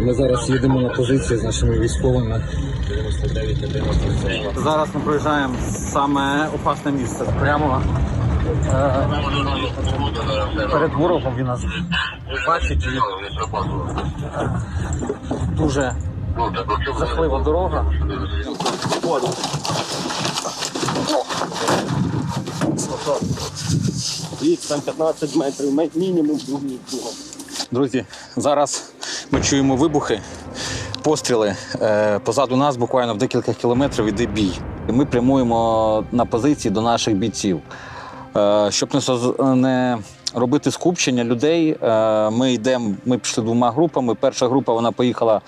Ми зараз їдемо на позиції з нашими військовими. Зараз ми проїжджаємо саме опасне місце. Прямо е, перед ворогом він нас бачить. Дуже жахлива дорога. Вік, там 15 метрів, ме- мінімум другий кругом. Друзі, зараз ми чуємо вибухи, постріли. Е, Позаду нас буквально в декілька кілометрів йде бій. І Ми прямуємо на позиції до наших бійців. Е, Щоб не робити скупчення людей, е, ми йдемо. Ми пішли двома групами. Перша група вона поїхала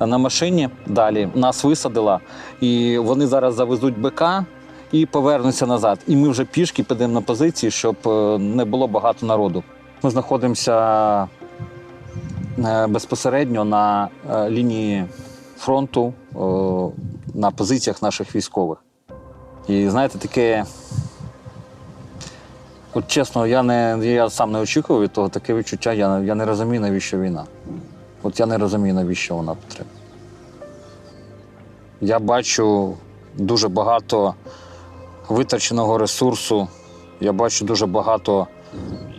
на машині далі, нас висадила, і вони зараз завезуть БК і повернуться назад. І ми вже пішки підемо на позиції, щоб не було багато народу. Ми знаходимося безпосередньо на е, лінії фронту, на позиціях наших військових. І знаєте, таке. От чесно, я не я сам не очікував від того таке відчуття. Я, я не розумію, навіщо війна. От я не розумію, навіщо вона потрібна. Я бачу дуже багато витраченого ресурсу, я бачу дуже багато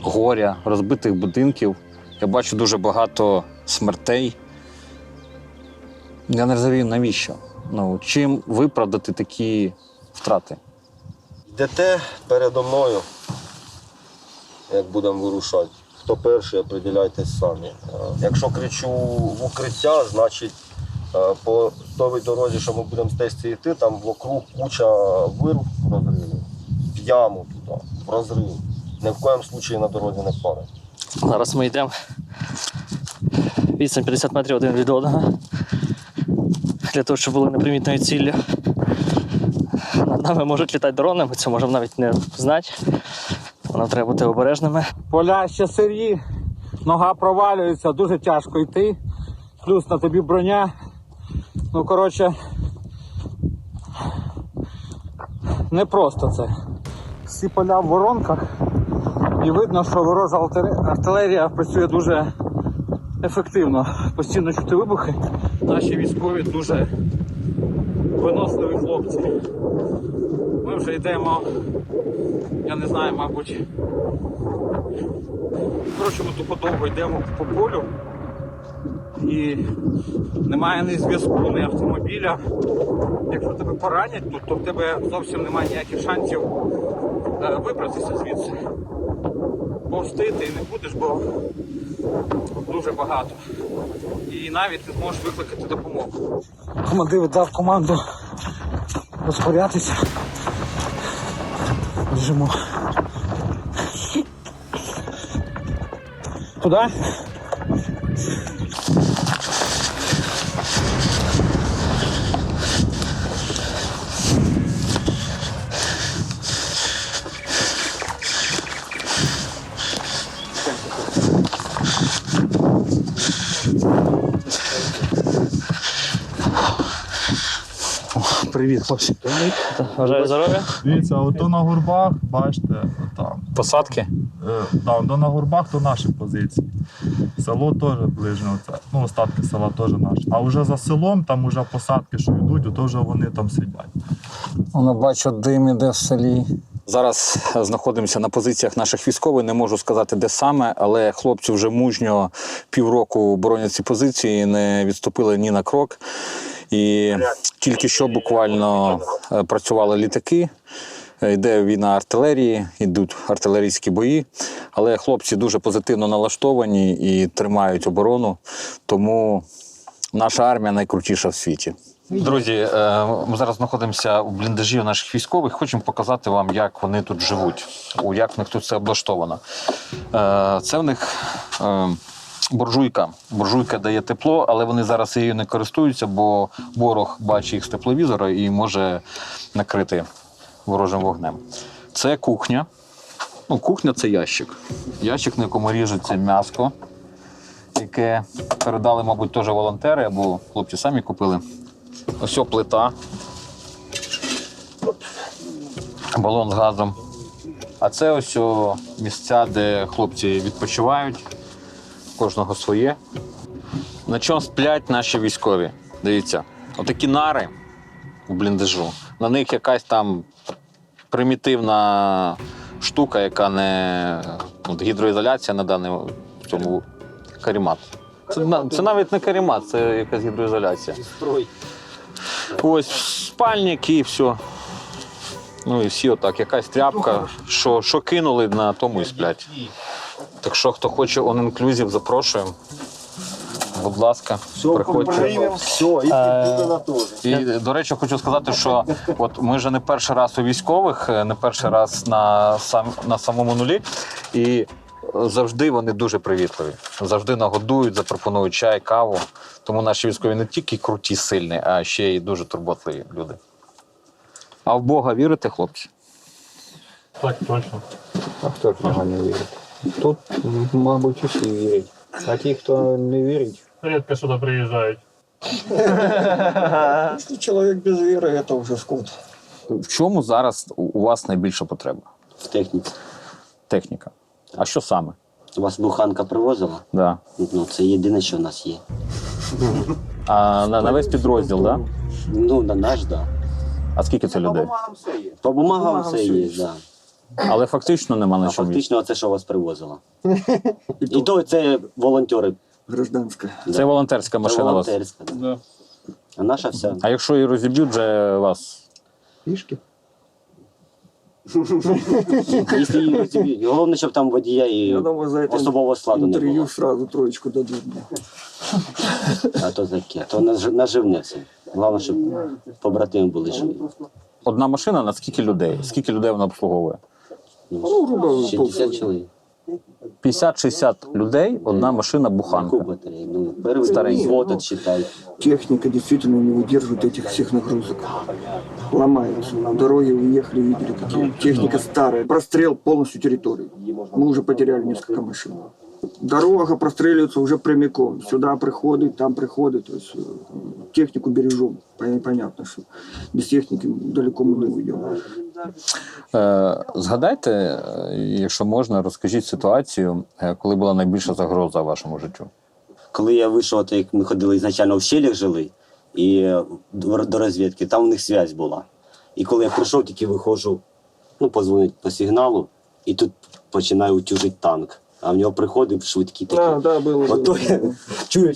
горя, розбитих будинків. Я бачу дуже багато смертей. Я не розумію, навіщо? Ну, чим виправдати такі втрати? Йдете передо мною, як будемо вирушати. Хто перший, определяйтесь самі. Е, Якщо кричу в укриття, значить е, по той дорозі, що ми будемо з тесті йти, там вокруг куча вирв розривів, в яму туди, в розрив. Ні в коєму случаї на дорозі не падає. Зараз ми йдемо. Відстань 50 метрів один від одного. Для того, щоб були непримітною ціллю. Над нами можуть літати дрони, ми це можемо навіть не знати. Нам треба бути обережними. Поля ще сирі, нога провалюється, дуже тяжко йти. Плюс на тобі броня. Ну, коротше, не просто це. Всі поля в воронках. І видно, що ворожа артилерія працює дуже ефективно. Постійно чути вибухи. Наші військові дуже виносливі хлопці. Ми вже йдемо, я не знаю, мабуть, Коротше, ми тупо довго йдемо по полю і немає ні зв'язку, ні автомобіля. Якщо тебе поранять тут, то в тебе зовсім немає ніяких шансів е, вибратися звідси. Повсти ти не будеш, бо дуже багато. І навіть не зможеш викликати допомогу. Командир дав команду розпорятися. Біжимо. Куда? Привіт, хлопці. Бажаю здоров'я. Дивіться, ото на горбах, бачите, там. Посадки? Е, да, то на горбах то наші позиції. Село теж ближнє, оце. ну остатки села теж наші. А вже за селом, там вже посадки, що йдуть, то вже вони там сидять. Воно бачу, дим іде в селі. Зараз знаходимося на позиціях наших військових. Не можу сказати, де саме, але хлопці вже мужньо півроку боронять ці позиції, не відступили ні на крок. І тільки що буквально е, працювали літаки. Е, Йде війна артилерії, йдуть артилерійські бої. Але хлопці дуже позитивно налаштовані і тримають оборону. Тому наша армія найкрутіша в світі. Друзі, е, ми зараз знаходимося у бліндажі наших військових. Хочемо показати вам, як вони тут живуть, у- як в них тут все облаштовано. Це в них буржуйка. Буржуйка дає тепло, але вони зараз її не користуються, бо ворог бачить їх з тепловізора і може накрити ворожим вогнем. Це кухня. Ну, кухня це ящик. Ящик, на якому ріжеться м'ясо, яке передали, мабуть, теж волонтери або хлопці самі купили. Ось плита. Балон з газом. А це ось місця, де хлопці відпочивають. Кожного своє. На чому сплять наші військові? Дивіться, отакі нари у бліндажу. На них якась там примітивна штука, яка не от, гідроізоляція на даному цьому карімат. Це, це навіть не карімат, це якась гідроізоляція. Ось спальник і все. Ну і всі отак, якась тряпка, що, що кинули, на тому і сплять. Так що, хто хоче on inclusive, запрошуємо. Будь ласка, приходьте. Все, і підписано теж. І, до речі, хочу сказати, що от ми вже не перший раз у військових, е, не перший раз на, сам, на самому нулі. І завжди вони дуже привітливі. Завжди нагодують, запропонують чай, каву. Тому наші військові не тільки круті, сильні, а ще й дуже турботливі люди. А в Бога вірите, хлопці? Так, точно. А хто ж в нього не вірить? Тут, мабуть, усі вірять. А ті, хто не вірить, Рідко сюди приїжджають. якщо чоловік без віри, це вже скот. В чому зараз у- у вас найбільша потреба? В техніці. Техніка. А що саме? Вас буханка привозила? Да. Ну, це єдине, що в нас є. А на, на весь підрозділ, да? Ну, на наш, так. Да. А скільки це людей? По бумагам все є, так. Да. Але фактично нема на А чому. фактично це, що вас привозило. І то це волонтери. Гражданська. Це волонтерська Це машина у вас. волонтерська. Да. А наша вся. А якщо і розіб'ють вже вас? Пішки. Якщо її розіб'ють. Головне, щоб там водія і Я думаю, за це особового складу не інтерв'ю було. сразу троєчку дадуть. А то таке. То наж- наживне це. Головне, щоб побратими були живі. Одна машина на скільки людей? Скільки людей вона обслуговує? Ну, грубо 60 чоловік. 50-60 людей, одна машина Яку буханка. батарею? Ну, перший Старенький. взвод отсчитай. Техника действительно не выдерживает этих всех нагрузок. Ломается. Дороги уехали, видели какие. Техника старая. Прострел полностью территории. Мы уже потеряли несколько машин. Дорога простреливается уже прямиком. Сюда приходит, там приходит. То есть э, технику бережем. Пон- Понятно, что без техники далеко мы не уйдем. Е, згадайте, е, якщо можна, розкажіть ситуацію, е, коли була найбільша загроза вашому життю. коли я вийшов, то як ми ходили ізначально в щелях жили і до, розвідки, там у них зв'язь була. І коли я прийшов, тільки виходжу, ну, позвонить по сигналу, і тут починає утюжити танк. А в нього приходив швидкий такий. Да, да, было. Ото я чую,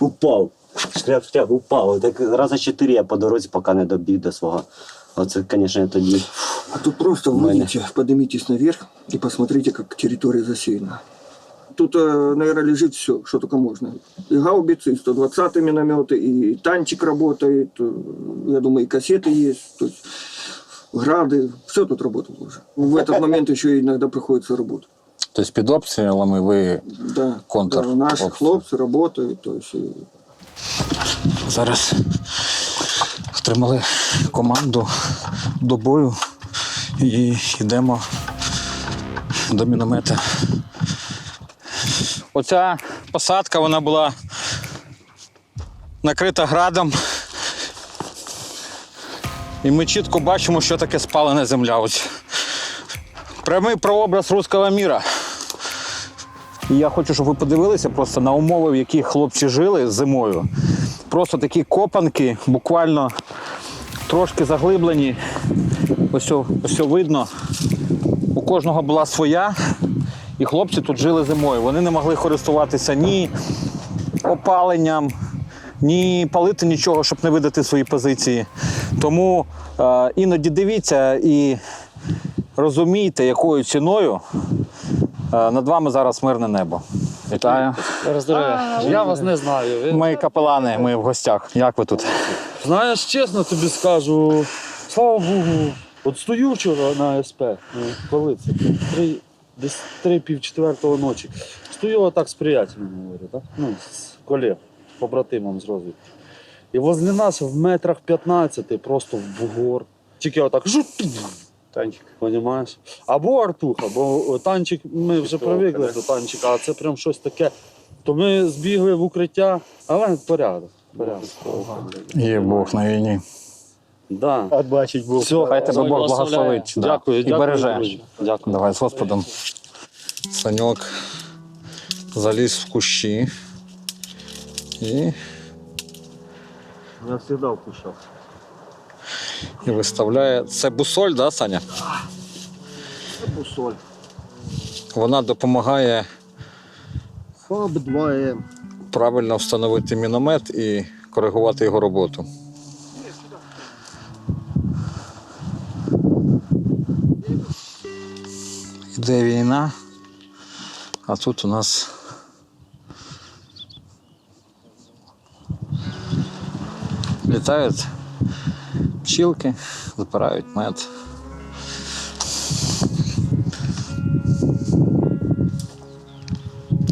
упав. Шкряп, упав. Так рази чотири я по дорозі, поки не добіг до свого. Оце, звісно, я тоді. А тут просто Мене. выйдите, поднимитесь наверх и посмотрите, как территория засеяна. Тут, э, наверное, лежит все, что только можно. И гаубицы, и 120 минометы, и танчик работает, э, я думаю, и кассеты есть, то есть грады, все тут работало уже. В этот момент еще иногда приходится работать. Тобто під обстрілами ви Да, Контр. да, наши обстрел. хлопцы работают, то есть и зараз отримали команду до бою і йдемо до міномета. Оця посадка вона була накрита градом. І ми чітко бачимо, що таке спалена земля. Ось. Прямий прообраз руського міра. І я хочу, щоб ви подивилися просто на умови, в яких хлопці жили зимою. Просто такі копанки, буквально трошки заглиблені. Ось, ось видно. У кожного була своя, і хлопці тут жили зимою. Вони не могли користуватися ні опаленням, ні палити нічого, щоб не видати свої позиції. Тому е, іноді дивіться і розумійте, якою ціною е, над вами зараз мирне небо. Вітаю. Здоров'я. Я вас не знаю. Ви- Ми капелани, ми в гостях. Як ви тут? Знаєш, чесно тобі скажу, слава Богу, от стою вчора на СП, ну, коли це? Три, десь три пів четвертого ночі. Стою отак з приятелем, говорю, так? Ну, з колег, побратимом з розвідки. І возле нас в метрах 15 просто в бугор. Тільки отак жут. Танчик. Понімаєш? Або артуха, бо танчик, ми вже привикли до танчика, а це прям щось таке. То ми збігли в укриття, але порядок. Порядок. Є Бог на війні. Да. От бачить Бог. Все, Хай тебе Бог благословить. да, Дякую, і дякую, береже. друзі. Дякую. Давай з Господом. Саньок заліз в кущі І, Я завжди впущав. і виставляє. Це бусоль, да, Саня? Це бусоль. Вона допомагає ФАБ 2М. Правильно встановити міномет і коригувати його роботу. Іде війна, а тут у нас літають пчілки, запирають мед.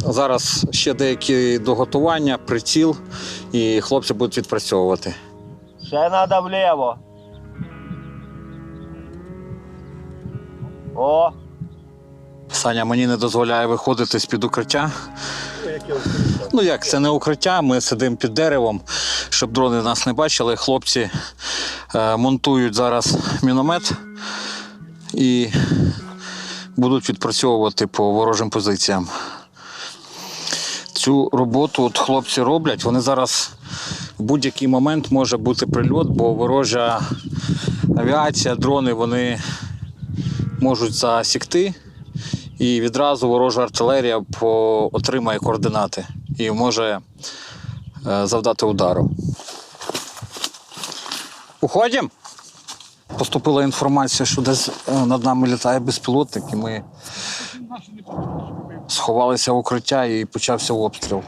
Зараз ще деякі доготування, приціл, і хлопці будуть відпрацьовувати. Ще треба вліво. О! Саня мені не дозволяє виходити з-під укриття. Ну як, це не укриття, ми сидимо під деревом, щоб дрони нас не бачили. Хлопці е, монтують зараз міномет і будуть відпрацьовувати по ворожим позиціям. Цю роботу от хлопці роблять. Вони зараз в будь-який момент може бути прильот, бо ворожа авіація, дрони вони можуть засікти і відразу ворожа артилерія отримає координати і може е, завдати удару. Уходимо. Поступила інформація, що десь е, над нами літає безпілотник, і ми сховалися в укриття і почався обстріл.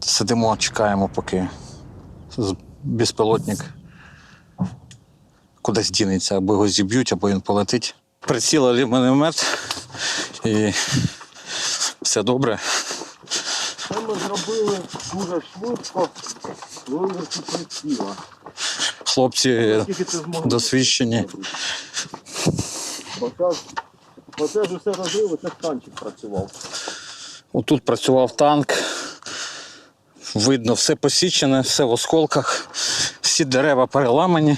Сидимо, чекаємо, поки безпілотник кудись дінеться, або його зіб'ють, або він полетить. Прицілили міномет і все добре. Це ми зробили дуже швидко. Виверху приціла. Хлопці досвідчені. Бо це, бо ж усе розриви, це танчик працював. Отут працював танк. Видно, все посічене, все в осколках, всі дерева переламані.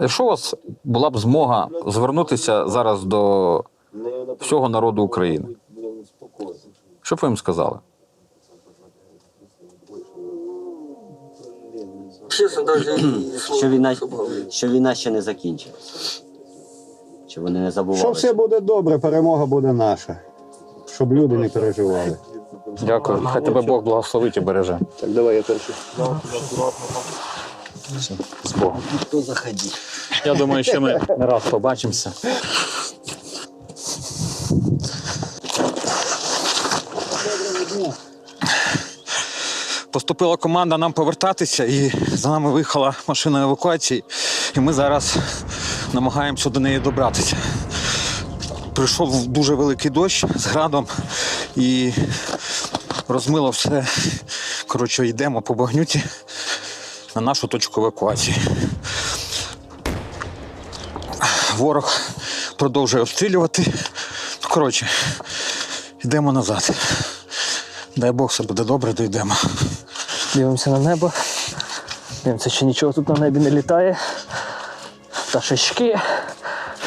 Якщо у вас була б змога звернутися зараз до всього народу України, що б ви їм сказали? Честно, даже и слова Що війна, що війна ще не закінчилась. Щоб вони не Що все буде добре, перемога буде наша. Щоб люди не переживали. Дякую. Хай тебе Бог благословить і береже. Так давай я перший. Все, з Богом. Хто заходить? Я думаю, що ми не раз побачимося. Поступила команда нам повертатися, і за нами виїхала машина евакуації, і ми зараз намагаємося до неї добратися. Прийшов дуже великий дощ з градом і розмило все. Коротше, йдемо по багнюті на нашу точку евакуації. Ворог продовжує обстрілювати. Коротше, йдемо назад. Дай Бог, все буде добре, дійдемо. Дивимося на небо. Дивимося, чи нічого тут на небі не літає. Пташечки,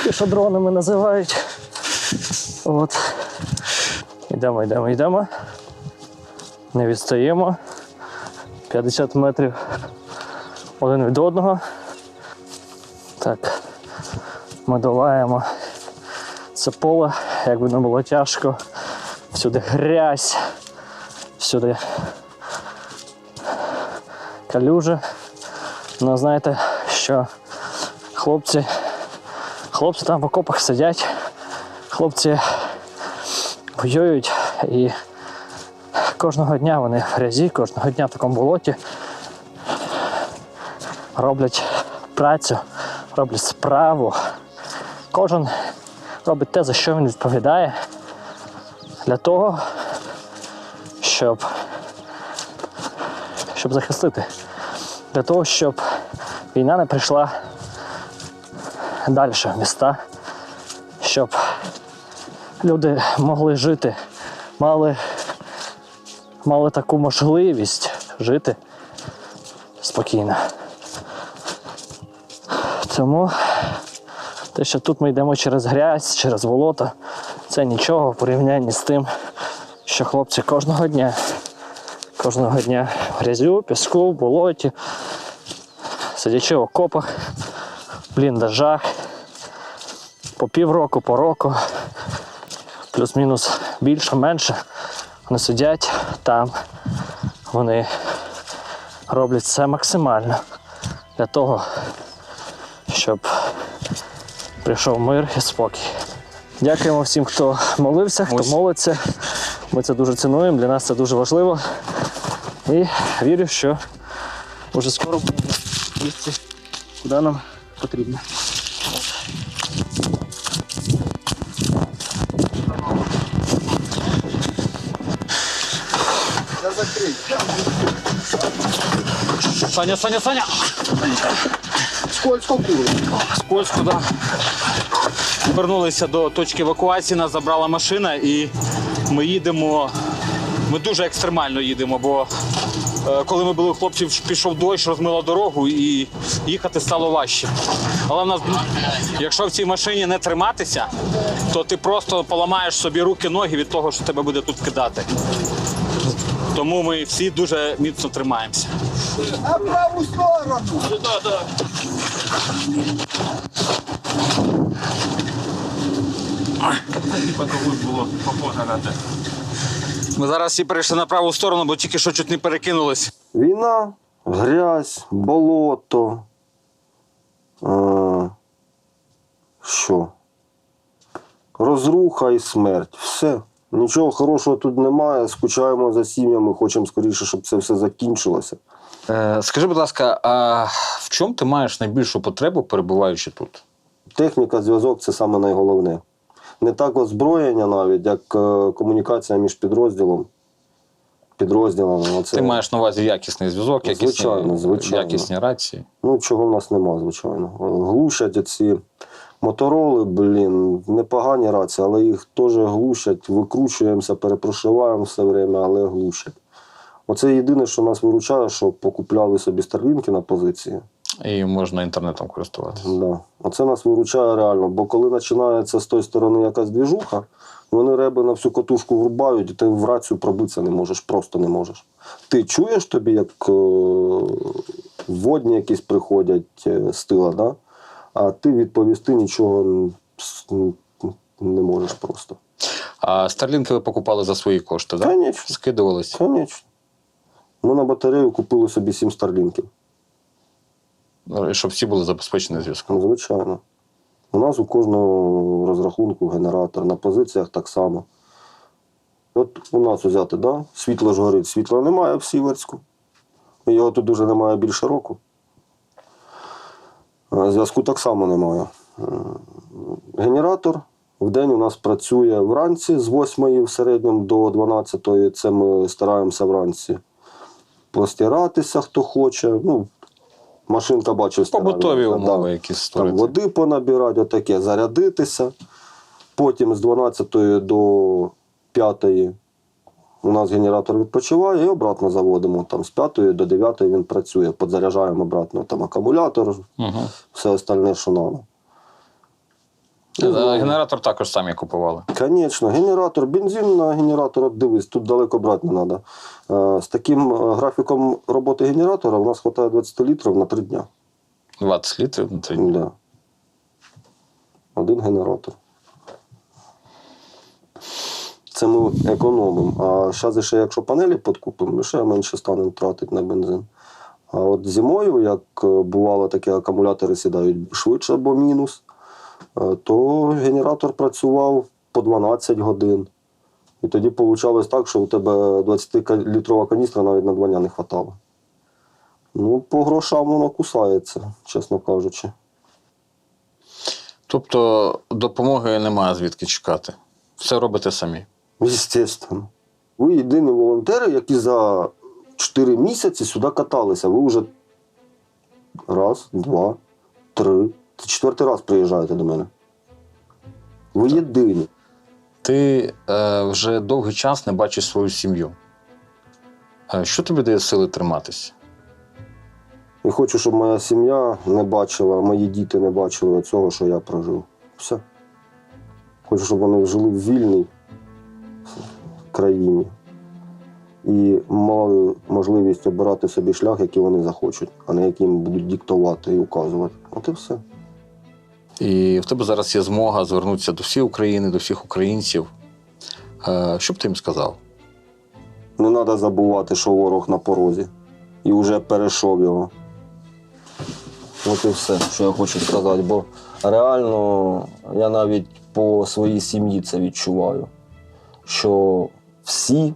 ті, що дронами називають. От. Йдемо, йдемо, йдемо. Не відстаємо. 50 метрів один від одного. Так. Ми долаємо це поле, якби не було тяжко. Всюди грязь, всюди калюжа. Ну, знаєте, що хлопці, хлопці там в окопах сидять, хлопці воюють і кожного дня вони в грязі, кожного дня в такому болоті роблять працю, роблять справу. Кожен робить те, за що він відповідає, для того, щоб щоб захистити. Для того, щоб війна не прийшла далі в міста, щоб люди могли жити, мали, мали таку можливість жити спокійно. Тому те, що тут ми йдемо через грязь, через болото, це нічого в порівнянні з тим, що хлопці кожного дня, кожного дня в грязю, піску, болоті, сидячи в окопах, в бліндажах, по півроку, по року, плюс-мінус більше, менше. Вони сидять там, вони роблять все максимально для того, щоб прийшов мир і спокій. Дякуємо всім, хто молився, хто Ось. молиться. Ми це дуже цінуємо, для нас це дуже важливо. І вірю, що уже скоро будемо в місці, куди нам потрібно. Саня, Саня, Саня! Скользко было. Скользко, да. Вернулися до точки евакуації, нас забрала машина і ми їдемо. Ми дуже екстремально їдемо, бо коли ми були хлопців, пішов дощ, розмило дорогу і їхати стало важче. Але в нас, якщо в цій машині не триматися, то ти просто поламаєш собі руки, ноги від того, що тебе буде тут кидати. Тому ми всі дуже міцно тримаємося. На правую сторону. Ми зараз всі перейшли на праву сторону, бо тільки що чуть не перекинулись. Війна, грязь, болото. Е, що? Розруха і смерть. Все. Нічого хорошого тут немає. Скучаємо за сім'ями, хочемо скоріше, щоб це все закінчилося. Е, скажи, будь ласка, а в чому ти маєш найбільшу потребу, перебуваючи тут? Техніка, зв'язок це саме найголовне. Не так озброєння навіть, як е, комунікація між підрозділом. Підрозділами. Оце, Ти маєш на увазі якісний зв'язок, якісні, Звичайно, звичайно. якісні рації. Ну, чого в нас нема, звичайно. Глушать ці мотороли, блін, непогані рації, але їх теж глушать, викручуємося, перепрошиваємо все время, але глушать. Оце єдине, що нас виручає, що покупляли собі старлінки на позиції. І можна інтернетом користуватися. Да. Оце нас виручає реально, бо коли починається з тої сторони якась двіжуха, вони реби на всю катушку врубають, і ти в рацію пробитися не можеш, просто не можеш. Ти чуєш тобі, як е, водні якісь приходять е, з тила, да? а ти відповісти нічого не можеш просто. А старлінки ви покупали за свої кошти, так? Конечно. Скидувались. Звісно. Ми на батарею купили собі сім старлінків. Ну, Щоб всі були забезпечені зв'язком. Звичайно. У нас у кожного розрахунку генератор, на позиціях так само. От у нас взяти, да? світло ж горить, світла немає в Сіверську. Його тут дуже немає більше року. Зв'язку так само немає. Е, Генератор в день у нас працює вранці з 8 в середньому до 12. Це ми стараємося вранці постиратися, хто хоче. Ну, машинка бачив стиральна, Побутові да. умови, які Там створити. води понабирати, отаке, зарядитися. Потім з 12 до 5 у нас генератор відпочиває і обратно заводимо. Там з 5 до 9 він працює, подзаряджаємо обратно там акумулятор, Угу. все остальне, що надо. Генератор також самі купували. Звісно, генератор, бензин на генератор, от дивись, тут далеко брати не треба. З таким е, графіком роботи генератора у нас вистачає 20 літрів на 3 дня. 20 літрів на три дні. Да. Один генератор. Це ми економимо. А ще, ще якщо панелі підкупимо, ми ще менше станемо тратити на бензин. А от зимою, як е, бувало, такі акумулятори сідають швидше або мінус, е, то генератор працював по 12 годин. І тоді вийшло так, що у тебе 20-літрова каністра навіть на два дня не вистачало. Ну, по грошам воно кусається, чесно кажучи. Тобто допомоги немає звідки чекати. Все робите самі. Естественно. Ви єдині волонтери, які за 4 місяці сюди каталися. Ви вже раз, два, три. Четвертий раз приїжджаєте до мене. Ви єдині. Ти е, вже довгий час не бачиш свою сім'ю. Е, що тобі дає сили триматися? І хочу, щоб моя сім'я не бачила, мої діти не бачили цього, що я прожив. Все. Хочу, щоб вони жили в вільній, країні і мали можливість обирати собі шлях, який вони захочуть, а не яким будуть диктувати і указувати. От і все. І в тебе зараз є змога звернутися до всієї України, до всіх українців. Е, Що б ти їм сказав? Не треба забувати, що ворог на порозі. І вже перейшов його. От і все, що я хочу сказати. Бо реально я навіть по своїй сім'ї це відчуваю. Що всі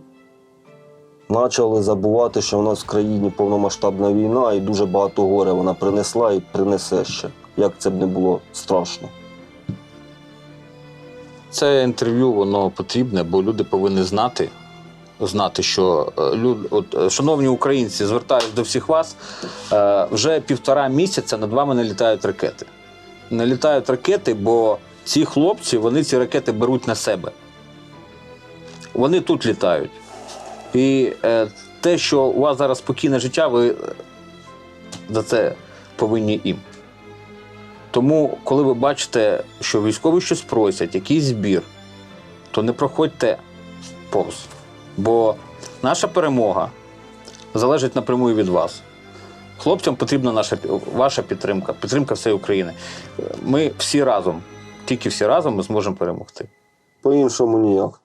почали забувати, що в нас в країні повномасштабна війна і дуже багато горя вона принесла і принесе ще. Як це б не було страшно. Це інтерв'ю воно потрібне, бо люди повинні знати, знати, що е, люд, от, е, шановні українці, звертаюсь до всіх вас. е, Вже півтора місяця над вами не літають ракети. Не літають ракети, бо ці хлопці вони ці ракети беруть на себе. Вони тут літають. І е, те, що у вас зараз спокійне життя, ви е, за це повинні їм. Тому, коли ви бачите, що військові щось просять, якийсь збір, то не проходьте повз. Бо наша перемога залежить напряму від вас. Хлопцям потрібна наша ваша підтримка, підтримка всієї України. Ми всі разом, тільки всі разом ми зможемо перемогти. По-іншому ніяк.